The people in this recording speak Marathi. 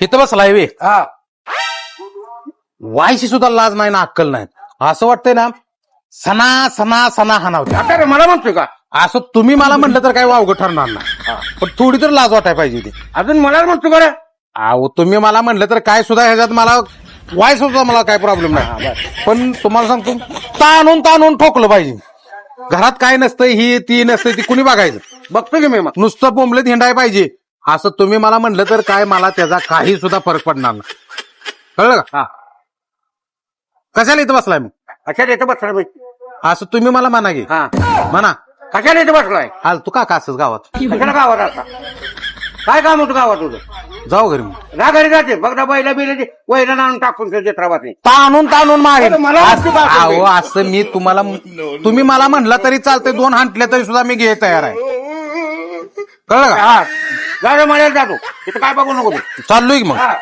इथं बसलाय वे. हा. वायशी सुद्धा लाज नाही ना अक्कल नाही. असं वाटतंय ना सणा सणा सणा हानावते आता रे मला म्हणतोय का? असं तुम्ही मला म्हटलं तर काय वावगं ठरणार नाही. पण थोडी तर लाज वाटाय पाहिजे ती अजून मला म्हणतो का रे? अहो तुम्ही मला म्हटलं तर काय सुद्धा ह्याच्यात मला वाय सुद्धा मला काय प्रॉब्लेम नाही. पण तुम्हाला सांगतो ताणून ताणून ठोकलं पाहिजे. घरात काय नसतंय ही ती नसतंय ती कुणी बघायचं? बघतो की मी मग. नुसतं बोंबलेत हिंडाय पाहिजे. असं तुम्ही मला म्हटलं तर काय मला त्याचा काही सुद्धा फरक पडणार नाही. कळलं का? हा. कशाला इथं बसलाय मग? कशाला येतं बसलाय बाई? असं तुम्ही मला म्हणा की. हा. म्हणा. कशाला येतं बसलाय? आज तू का का असंच गावात? कशाला गावात आता काय काम होतं गावात तुझं? जाऊ घरी मग. जा घरी जाते. बघ ना बैला बिला वैला आणून टाकून त्राबात ताणून ताणून मागे. अरे मला वाटतं का असं अहो असं मी तुम्हाला तुम्ही मला म्हणलं तरी चालते दोन हांटले तरी सुद्धा मी घे तयार आहे. कळलं का? हा. रे मळ्यात जातो. तिथं काय बघू नको तू. चाललोय की मग. हा.